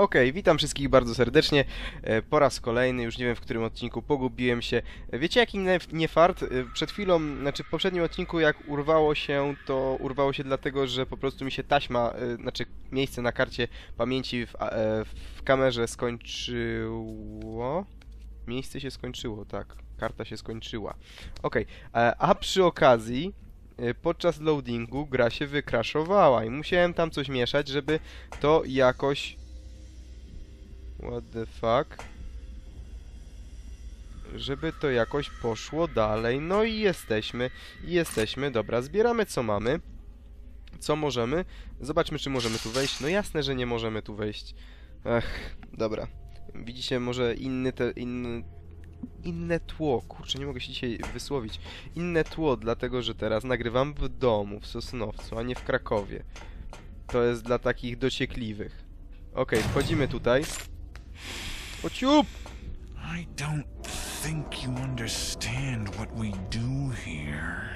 Okej, witam wszystkich bardzo serdecznie. E, Po raz kolejny, już nie wiem w którym odcinku, pogubiłem się. Wiecie jaki nie, fart? E, Przed chwilą, znaczy w poprzednim odcinku jak urwało się, to urwało się dlatego, że po prostu mi się taśma, e, znaczy miejsce na karcie pamięci w, w kamerze skończyło. Miejsce się skończyło, tak. Karta się skończyła. Okej, e, a przy okazji podczas loadingu gra się wykraszowała i musiałem tam coś mieszać, żeby to jakoś What the fuck? Żeby to jakoś poszło dalej. No i jesteśmy. Jesteśmy. Dobra, zbieramy co mamy. Co możemy. Zobaczmy, czy możemy tu wejść. No jasne, że nie możemy tu wejść. Ech, dobra. Widzicie, może inny te... Inny, inne tło. Kurczę, nie mogę się dzisiaj wysłowić. Inne tło, dlatego że teraz nagrywam w domu, w Sosnowcu, a nie w Krakowie. To jest dla takich dociekliwych. Okej, wchodzimy tutaj. Ociup! I don't think you understand what we do here.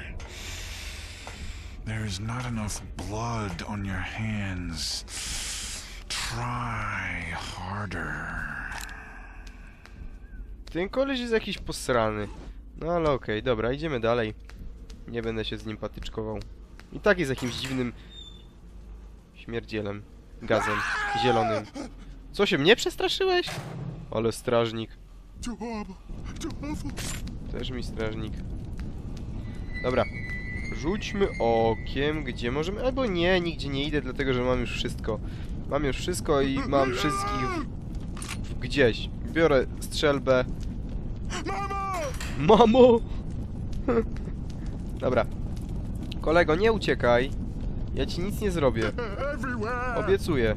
There's not enough blood on your hands. Try harder. Ten koleś jest jakiś posrany. No ale okej, dobra, idziemy dalej. Nie będę się z nim patyczkował. I tak jest jakimś dziwnym... Śmierdzielem. Gazem. Zielonym. Co się, mnie przestraszyłeś? Ale strażnik. Też mi strażnik. Dobra. Rzućmy okiem, gdzie możemy... Albo nie, nigdzie nie idę, dlatego że mam już wszystko. Mam już wszystko i mam wszystkich w, gdzieś. Biorę strzelbę. Mama! Mamo! Dobra. Kolego, nie uciekaj. Ja ci nic nie zrobię. Obiecuję.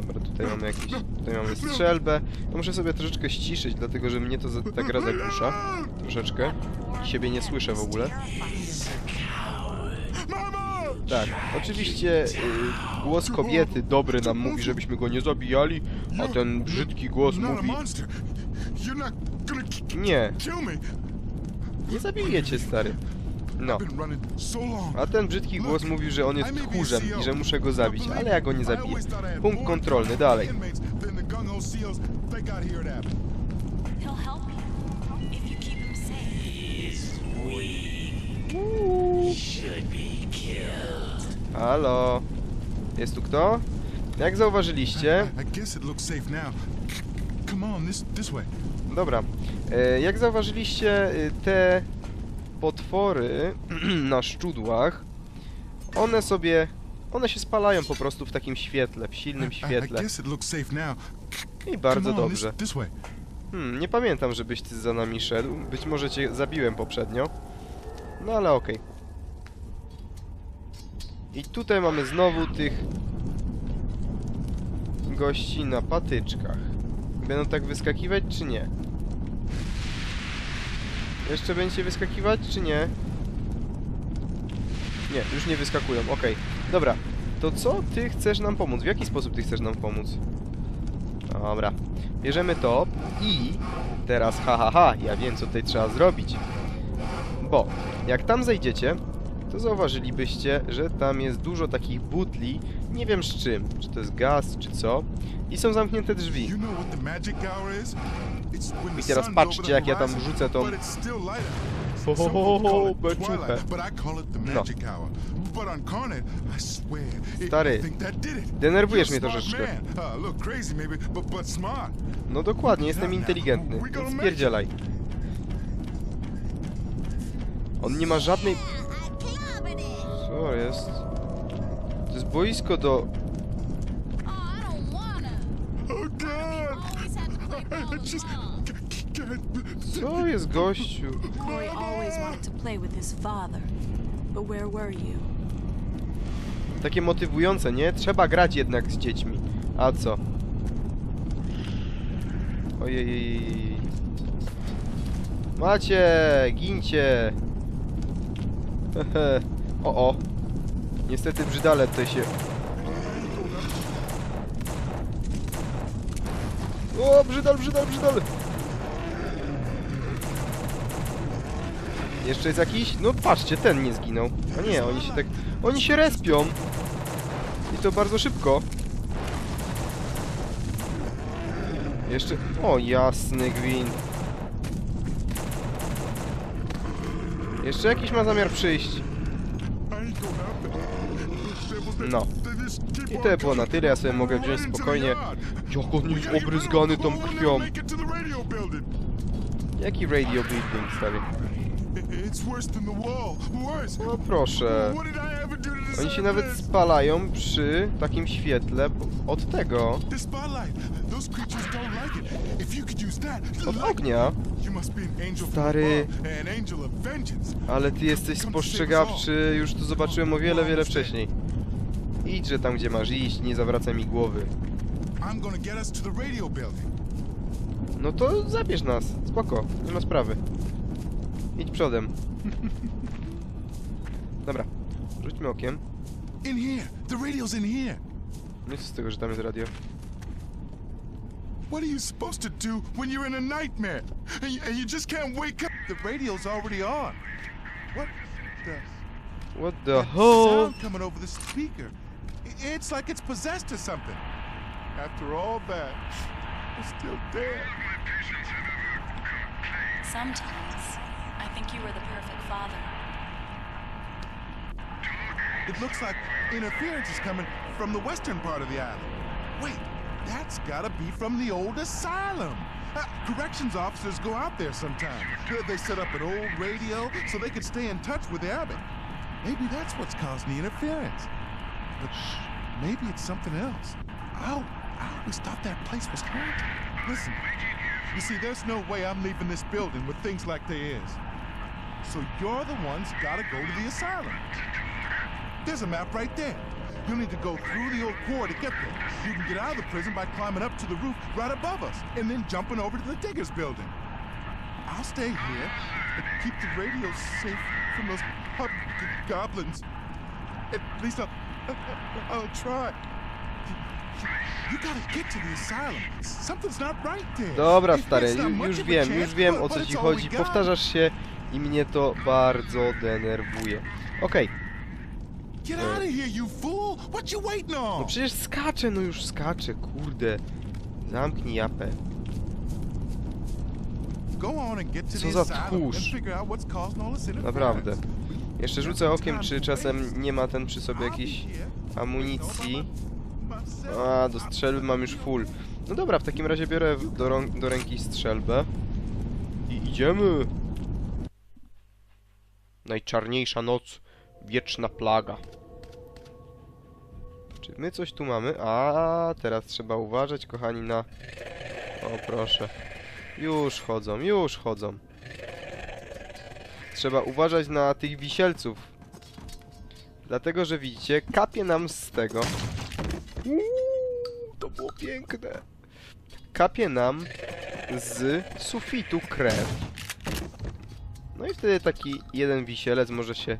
Dobra, tutaj mamy jakieś... Tutaj mamy strzelbę. To muszę sobie troszeczkę ściszyć, dlatego że mnie to za, ta gra zagłusza. Troszeczkę. Siebie nie słyszę w ogóle. Tak, oczywiście y, głos kobiety dobry nam mówi, żebyśmy go nie zabijali, a ten brzydki głos mówi... Nie, nie zabiję cię, stary. No. A ten brzydki głos mówił, że on jest tchórzem i że muszę go zabić, ale ja go nie zabiję. Punkt kontrolny, dalej. Halo? Jest tu kto? Jak zauważyliście... Dobra. E, jak zauważyliście, y, te potwory na szczudłach, one sobie... One się spalają po prostu w takim świetle, w silnym świetle. I bardzo dobrze. Hmm, nie pamiętam, żebyś ty za nami szedł. Być może cię zabiłem poprzednio. No ale okej. I tutaj mamy znowu tych gości na patyczkach. Będą tak wyskakiwać, czy nie? Jeszcze będziecie wyskakiwać, czy nie? Nie, już nie wyskakują, okej. Dobra, to co ty chcesz nam pomóc? W jaki sposób ty chcesz nam pomóc? Dobra, bierzemy to i teraz ha ha ha, ja wiem co tutaj trzeba zrobić. Bo jak tam zejdziecie, to zauważylibyście, że tam jest dużo takich butli, nie wiem z czym, czy to jest gaz, czy co, i są zamknięte drzwi. I teraz patrzcie, jak ja tam rzucę tą- but it's still light out. Ho, ho, Some ho, people ho, call it beczuchę. No. Stary, denerwujesz mnie troszeczkę. Uh. No dokładnie, jestem inteligentny, więc spierdzielaj. On nie ma żadnej... Co jest? To jest boisko do... Co jest gościu? Corey always wanted to play with his father. But where were you? Takie motywujące, nie? Trzeba grać jednak z dziećmi. A co? Ojej. Macie! Gincie! Hehe. O, o. Niestety brzydale tutaj się... O, brzydal, brzydal, brzydal! Jeszcze jest jakiś? No patrzcie, ten nie zginął. A nie, oni się tak... Oni się respią! I to bardzo szybko. Jeszcze... O, jasny gwint. Jeszcze jakiś ma zamiar przyjść. I to było na tyle, ja sobie mogę wziąć spokojnie. Jak on jest obryzgany tą krwią. Jaki radio building, stary? No proszę. Oni się nawet spalają przy takim świetle od tego, od ognia. Stary. Ale ty jesteś spostrzegawczy, już to zobaczyłem o wiele, wiele wcześniej. Idźże tam, gdzie masz iść, nie zawracaj mi głowy. No to zabierz nas, spoko, nie ma sprawy. Idź przodem. Dobra, rzućmy okiem. In here. The radio's in here. No co z tego, że tam jest radio? What are you supposed to do when you're in a nightmare and you, and you just can't wake up? The radio's already on. What the? What the hell? sound coming over the speaker. It's like it's possessed or something. After all that, it's still there. Sometimes, I think you were the perfect father. It looks like interference is coming from the western part of the island. Wait, that's gotta be from the old asylum. Uh, corrections officers go out there sometimes. They- They set up an old radio so they could stay in touch with the abbot. Maybe that's what's causing the interference. But maybe it's something else. Oh, I always thought that place was haunted. Listen, you see, there's no way I'm leaving this building with things like they is. So you're the ones gotta go to the asylum. There's a map right there. You'll need to go through the old quarry to get there. You can get out of the prison by climbing up to the roof right above us and then jumping over to the diggers building. I'll stay here and keep the radio safe from those hub goblins. At least I'll, I'll try. You, gotta get to the asylum. Something's not right there. Dobra, stary, już wiem, już wiem o co ci chodzi. Powtarzasz się i mnie to bardzo denerwuje. Okej, Get out of here, you fool! What you waiting on? no przecież skaczę, no już skaczę, kurde. Zamknij japę. Co za tchórz. Naprawdę. Jeszcze rzucę okiem, czy czasem nie ma ten przy sobie jakiejś amunicji. A, do strzelby mam już full. No dobra, w takim razie biorę do, do ręki strzelbę. I idziemy! Najczarniejsza noc, wieczna plaga. Czy my coś tu mamy? A, teraz trzeba uważać, kochani, na... O, proszę. Już chodzą, już chodzą. Trzeba uważać na tych wisielców. Dlatego, że widzicie, kapie nam z tego. Uuu, to było piękne. Kapie nam z sufitu krew. No i wtedy taki jeden wisielec może się...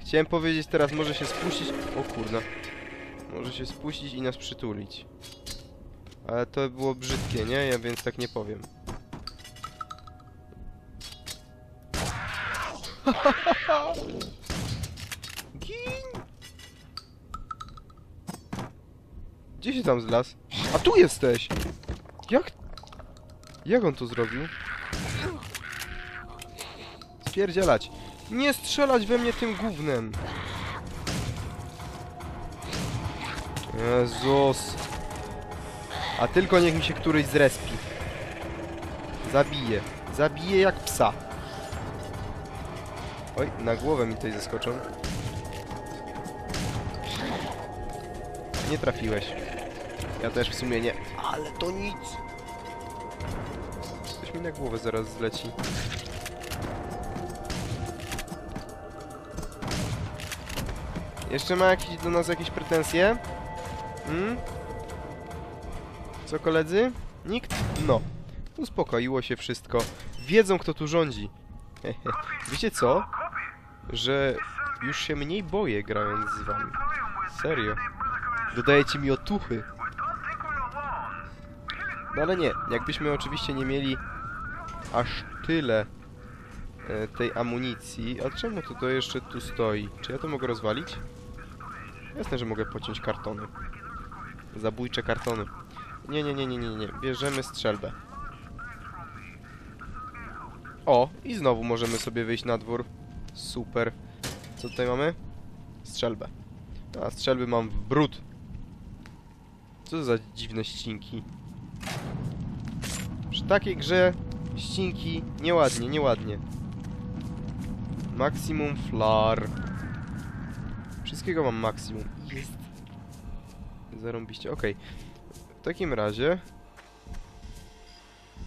Chciałem powiedzieć teraz, może się spuścić... O kurna. Może się spuścić i nas przytulić. Ale to było brzydkie, nie? Ja więc tak nie powiem. Gin! Gdzie się tam zlazł? A tu jesteś! Jak... Jak on to zrobił? Spierdzielać. Nie strzelać we mnie tym gównem. Jezus. A tylko niech mi się któryś zrespi. Zabije. Zabije jak psa. Oj, na głowę mi tutaj zaskoczą. Nie trafiłeś. Ja też w sumie nie. Ale to nic. Coś mi na głowę zaraz zleci. Jeszcze ma jakieś, do nas jakieś pretensje? Hmm? Co koledzy? Nikt? No. Uspokoiło się wszystko. Wiedzą kto tu rządzi. Wiecie co? Że już się mniej boję grając z wami. Serio. Dodajecie mi otuchy. No ale nie, jakbyśmy oczywiście nie mieli aż tyle e, tej amunicji. A czemu to, to jeszcze tu stoi? Czy ja to mogę rozwalić? Jasne, że mogę pociąć kartony. Zabójcze kartony. Nie, nie, nie, nie, nie, nie. Bierzemy strzelbę. O, i znowu możemy sobie wyjść na dwór. Super. Co tutaj mamy? Strzelbę. A, strzelby mam w brud. Co za dziwne ścinki. Przy takiej grze ścinki nieładnie, nieładnie. Maksimum flar. Wszystkiego mam maksimum. Jest. Zarąbiście, okej. W takim razie...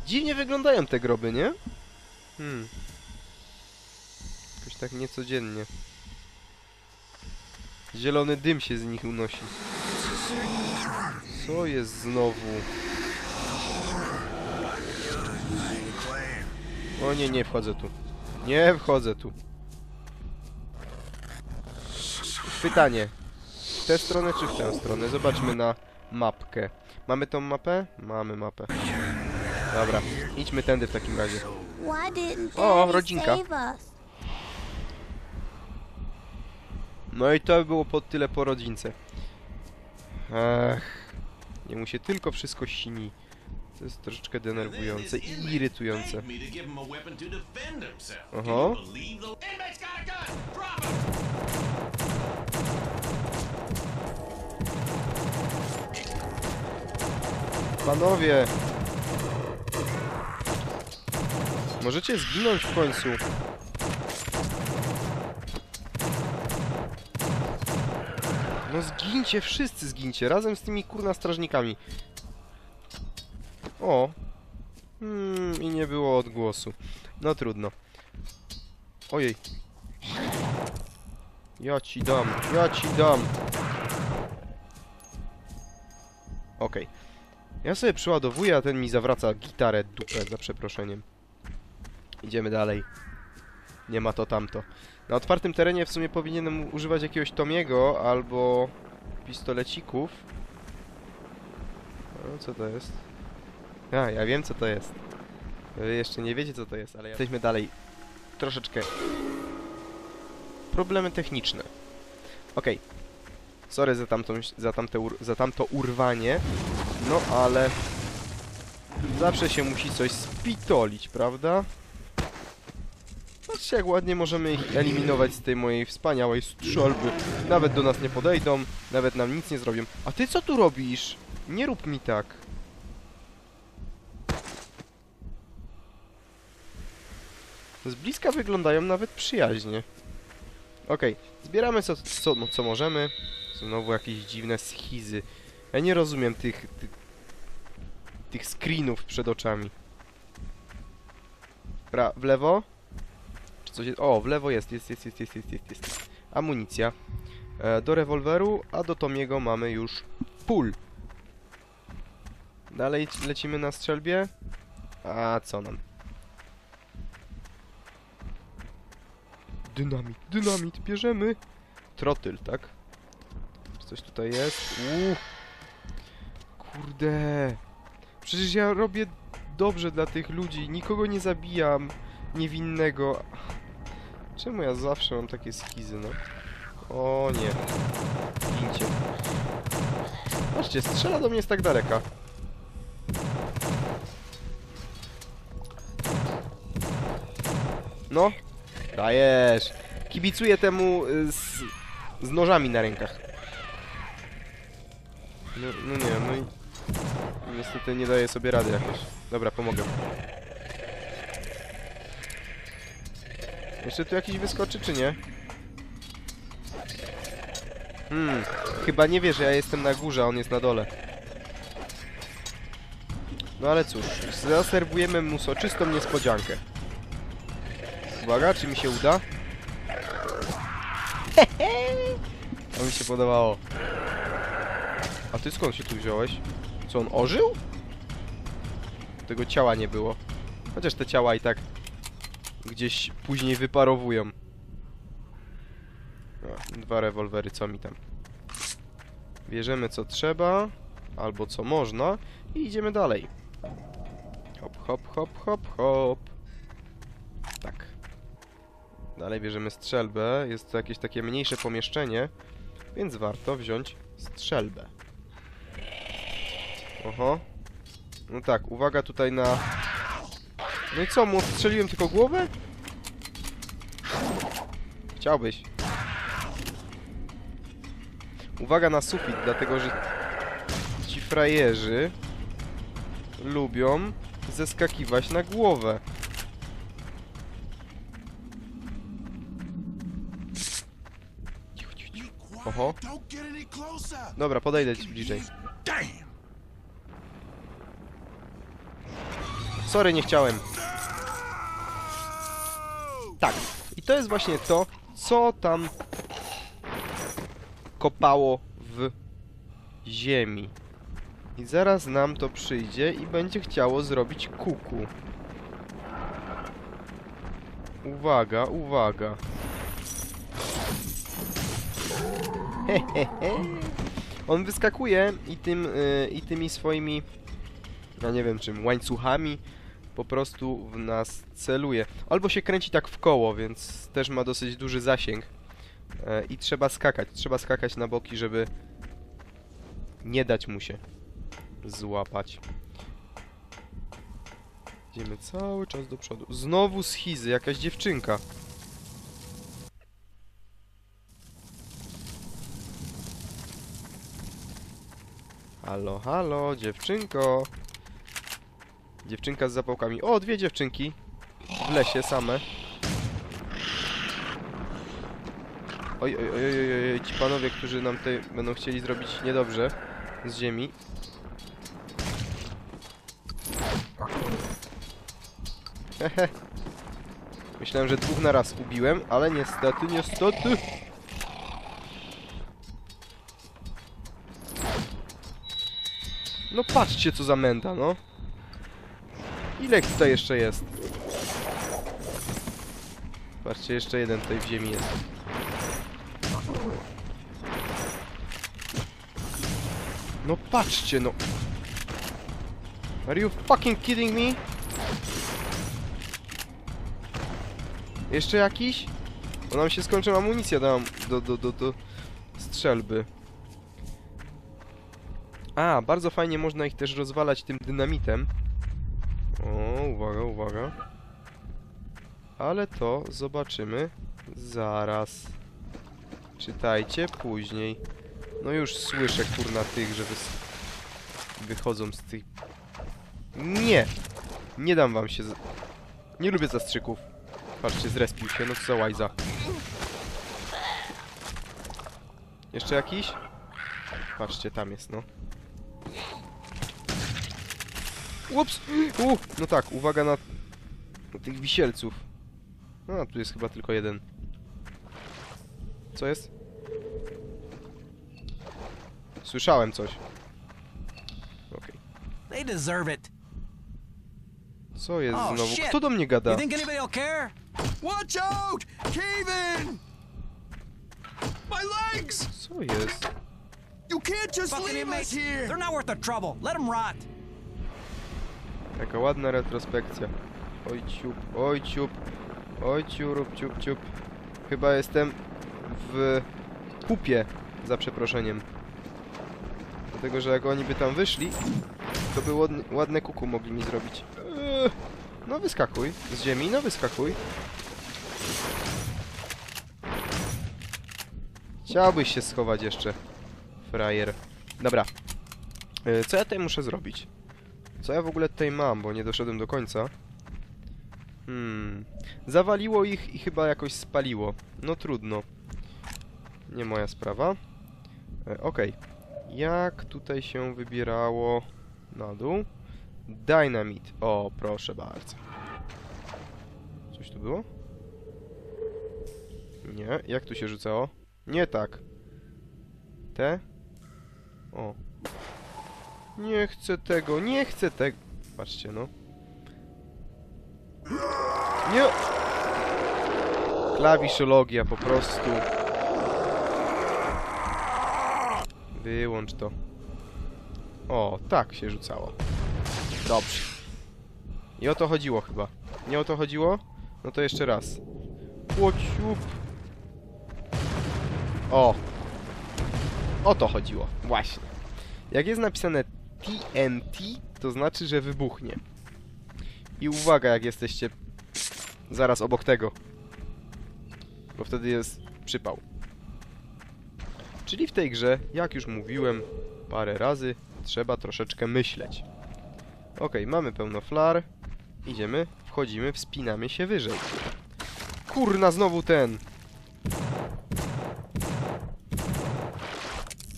Dziwnie wyglądają te groby, nie? Hmm. Tak niecodziennie. Zielony dym się z nich unosi. Co jest znowu? O nie, nie wchodzę tu. Nie wchodzę tu. Pytanie. W tę stronę czy w tę stronę? Zobaczmy na mapkę. Mamy tą mapę? Mamy mapę. Dobra, idźmy tędy w takim razie. O, rodzinka. save us? No i to by było po tyle po rodzince. Ech. Nie mu się tylko wszystko śni. To jest troszeczkę denerwujące i irytujące. Begged me to give him a weapon to defend himself. Can Uh-huh. you believe the inmate's got a gun? Drop it! Panowie! Możecie zginąć w końcu. No zgincie, wszyscy zgincie, razem z tymi kurna strażnikami. O! Hmm, i nie było odgłosu. No trudno. Ojej. Ja ci dam, ja ci dam. Okej. Ja sobie przyładowuję, a ten mi zawraca gitarę dupę, za przeproszeniem. Idziemy dalej. Nie ma to tamto. Na otwartym terenie w sumie powinienem używać jakiegoś Tomiego albo pistolecików. O, co to jest? A, ja wiem co to jest. Wy jeszcze nie wiecie co to jest, ale. Jesteśmy dalej. Troszeczkę... Problemy techniczne. Okej. Sorry za, tamtą, za, tamte ur, za tamto urwanie. No ale... Zawsze się musi coś spitolić, prawda? Patrzcie jak ładnie możemy ich eliminować z tej mojej wspaniałej strzelby. Nawet do nas nie podejdą, nawet nam nic nie zrobią. A ty co tu robisz? Nie rób mi tak. Z bliska wyglądają nawet przyjaźnie. Okej, zbieramy co, co, no, co możemy. Znowu jakieś dziwne schizy. Ja nie rozumiem tych, tych, tych screenów przed oczami. Pra, w lewo? Czy coś jest? O, w lewo jest, jest, jest, jest, jest, jest, jest, jest. Amunicja. E, do rewolweru, a do Tomiego mamy już pól. Dalej lecimy na strzelbie. A co nam? Dynamit, dynamit, bierzemy. Trotyl, tak? Czy coś tutaj jest? Uuu. Kurde. Przecież ja robię dobrze dla tych ludzi. Nikogo nie zabijam niewinnego. Czemu ja zawsze mam takie schizy, no? O nie. Gincie. Patrzcie, strzela do mnie z tak daleka. No. Dajesz. Kibicuję temu y, z, z nożami na rękach. No, no nie, no i... Niestety nie daję sobie rady jakoś. Dobra, pomogę. Jeszcze tu jakiś wyskoczy, czy nie? Hmm, chyba nie wie, że ja jestem na górze, a on jest na dole. No ale cóż, zaserwujemy mu soczystą niespodziankę. Uwaga, czy mi się uda? To mi się podobało. A ty skąd się tu wziąłeś? Co, on ożył? Tego ciała nie było. Chociaż te ciała i tak gdzieś później wyparowują. O, dwa rewolwery, co mi tam? Bierzemy co trzeba, albo co można i idziemy dalej. Hop, hop, hop, hop, hop. Tak. Dalej bierzemy strzelbę. Jest to jakieś takie mniejsze pomieszczenie, więc warto wziąć strzelbę. Oho. No tak, uwaga tutaj na... No i co, mu strzeliłem tylko głowę? Chciałbyś. Uwaga na sufit, dlatego że ci frajerzy lubią zeskakiwać na głowę. Oho. Dobra, podejdę ci bliżej. Sorry, nie chciałem. Tak. I to jest właśnie to, co tam kopało w ziemi. I zaraz nam to przyjdzie i będzie chciało zrobić kuku. Uwaga, uwaga. Hehehe. On wyskakuje i tym, y, i tymi swoimi, ja nie wiem czym, łańcuchami po prostu w nas celuje. Albo się kręci tak w koło, więc też ma dosyć duży zasięg. E, I trzeba skakać, trzeba skakać na boki, żeby nie dać mu się złapać. Idziemy cały czas do przodu. Znowu schizy, jakaś dziewczynka. Halo, halo, dziewczynko. Dziewczynka z zapałkami. O, dwie dziewczynki. W lesie same. Oj, oj, oj, oj, oj, ci panowie, którzy nam tutaj będą chcieli zrobić niedobrze z ziemi. Hehe. Myślałem, że dwóch na raz ubiłem, ale niestety, niestety. No patrzcie co za menda, no. Ile ich tutaj jeszcze jest? Patrzcie, jeszcze jeden tutaj w ziemi jest. No patrzcie, no. Are you fucking kidding me? Jeszcze jakiś? Bo nam się skończy amunicja do, do, do, do, do strzelby. A, bardzo fajnie można ich też rozwalać tym dynamitem. O, uwaga, uwaga. Ale to zobaczymy zaraz. Czytajcie później. No już słyszę kurna tych, że wychodzą z tych... Nie! Nie dam wam się... Z... Nie lubię zastrzyków. Patrzcie, zrespił się, no co za łajza. Jeszcze jakiś? Patrzcie, tam jest, no. Ups! U, no tak, uwaga na, na tych wisielców. No, tu jest chyba tylko jeden. Co jest? Słyszałem coś. Okej. They deserve it. Co jest Oh, znowu? Kto do mnie gada? You think anybody will care? Watch out! Kevin! My legs! Co jest? You can't just leave us here! They're not worth the trouble. Let them rot. Jaka ładna retrospekcja. Oj ciup, oj ciup, oj ciurup, ciup, ciup. Chyba jestem w pupie, za przeproszeniem. Dlatego, że jak oni by tam wyszli, to by ładne, ładne kuku mogli mi zrobić. Eee, no wyskakuj z ziemi, no wyskakuj. Chciałbyś się schować jeszcze, frajer. Dobra. E, Co ja tutaj muszę zrobić? Co ja w ogóle tutaj mam, bo nie doszedłem do końca. Hmm. Zawaliło ich i chyba jakoś spaliło. No trudno. Nie moja sprawa. E, Okej. Jak tutaj się wybierało na dół? Dynamit. O, proszę bardzo. Coś tu było? Nie. Jak tu się rzucało? Nie tak. Te? O. Nie chcę tego, nie chcę tego. Patrzcie, no. Nie! Klawiszologia po prostu. Wyłącz to. O, tak się rzucało. Dobrze. I o to chodziło chyba. Nie o to chodziło? No to jeszcze raz. Łociup. O. O to chodziło. Właśnie. Jak jest napisane TNT to znaczy, że wybuchnie. I uwaga, jak jesteście zaraz obok tego. Bo wtedy jest przypał. Czyli w tej grze, jak już mówiłem parę razy, trzeba troszeczkę myśleć. Ok, mamy pełno flar. Idziemy, wchodzimy, wspinamy się wyżej. Kurna, znowu ten!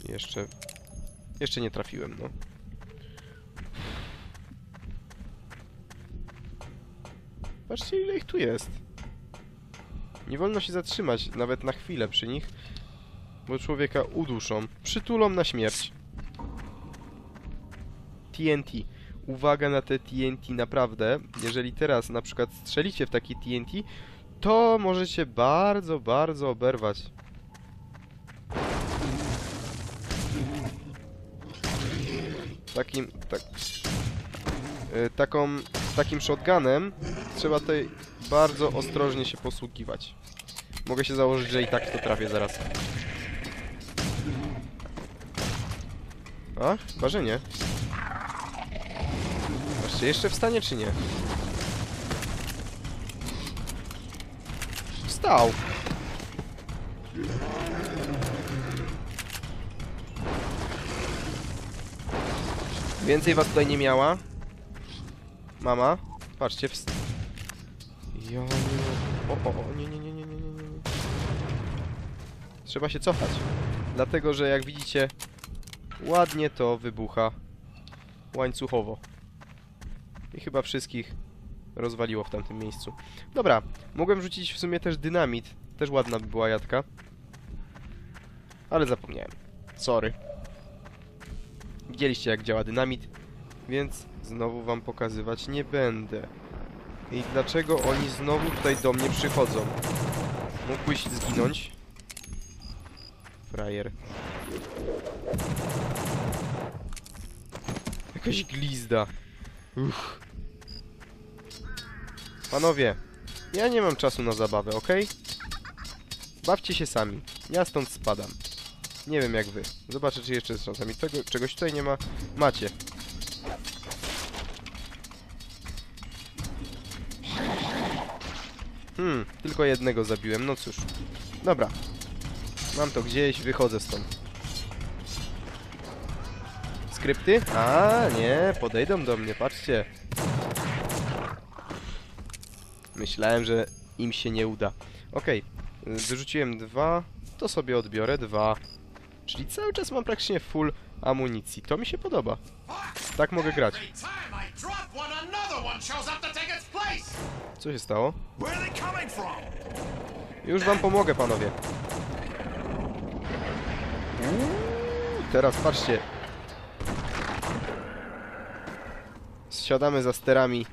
Jeszcze... Jeszcze nie trafiłem, no. Patrzcie, ile ich tu jest. Nie wolno się zatrzymać, nawet na chwilę przy nich, bo człowieka uduszą. Przytulą na śmierć. TNT. Uwaga na te TNT, naprawdę. Jeżeli teraz na przykład strzelicie w taki TNT, to możecie bardzo, bardzo oberwać. Takim, tak, y, taką, takim shotgunem trzeba tutaj bardzo ostrożnie się posługiwać. Mogę się założyć, że i tak to trafię zaraz. A? Chyba, że nie. Patrzcie, jeszcze wstanie czy nie? Wstał! Więcej was tutaj nie miała. Mama, patrzcie, wst... O, o, nie, nie, nie, nie, nie, nie, nie. Trzeba się cofać. Dlatego, że jak widzicie, ładnie to wybucha łańcuchowo. I chyba wszystkich rozwaliło w tamtym miejscu. Dobra, mogłem rzucić w sumie też dynamit. Też ładna by była jadka. Ale zapomniałem. Sorry. Widzieliście jak działa dynamit, więc znowu wam pokazywać nie będę. I dlaczego oni znowu tutaj do mnie przychodzą? Mógłbyś zginąć? Frajer. Jakaś glizda. Uff. Panowie, ja nie mam czasu na zabawę, ok? Bawcie się sami. Ja stąd spadam. Nie wiem jak wy. Zobaczę, czy jeszcze z czasami tego, czegoś tutaj nie ma. Macie. Hmm, tylko jednego zabiłem, no cóż. Dobra. Mam to gdzieś, wychodzę stąd. Skrypty? A, nie, podejdą do mnie, patrzcie. Myślałem, że im się nie uda. Okej, y, wyrzuciłem dwa, to sobie odbiorę dwa. Czyli cały czas mam praktycznie full amunicji. To mi się podoba. Tak mogę grać. Co się stało? Już wam pomogę, panowie. Teraz patrzcie. Siadamy za sterami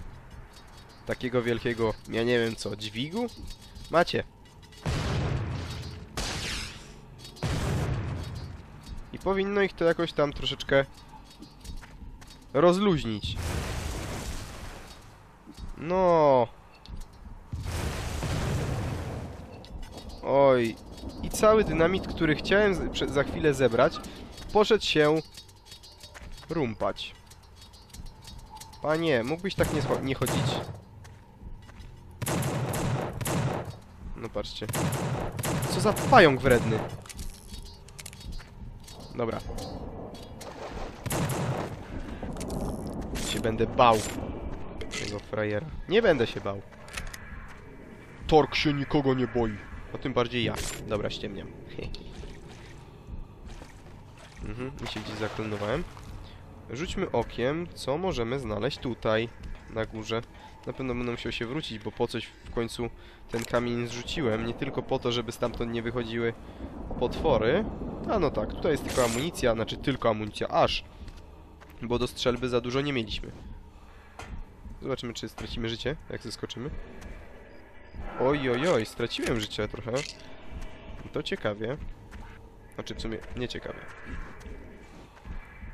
takiego wielkiego, ja nie wiem co, dźwigu? Macie. I powinno ich to jakoś tam troszeczkę rozluźnić. No. Oj. I cały dynamit, który chciałem za chwilę zebrać, poszedł się rumpać. Panie, mógłbyś tak nie, nie chodzić? No patrzcie. Co za pająk wredny. Dobra. Się będę bał. Tego frajera. Nie będę się bał. Tork się nikogo nie boi. A tym bardziej ja. Dobra, ściemniam. mhm, mi się gdzieś zaklonowałem. Rzućmy okiem, co możemy znaleźć tutaj, na górze. Na pewno będę musiał się wrócić, bo po coś w końcu ten kamień zrzuciłem. Nie tylko po to, żeby stamtąd nie wychodziły potwory. A no tak, tutaj jest tylko amunicja, znaczy tylko amunicja, aż. Bo do strzelby za dużo nie mieliśmy. Zobaczymy, czy stracimy życie, jak zeskoczymy. Oj, oj, oj, straciłem życie trochę. To ciekawie. Znaczy, w sumie nie ciekawie.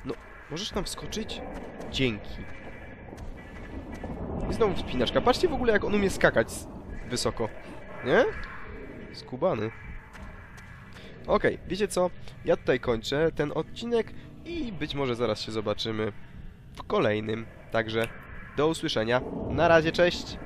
No, możesz tam wskoczyć? Dzięki. I znowu wspinaczka. Patrzcie w ogóle, jak on umie skakać wysoko. Nie? Skubany. Okej, wiecie co? Ja tutaj kończę. Ten odcinek i być może zaraz się zobaczymy w kolejnym. Także do usłyszenia. Na razie, cześć!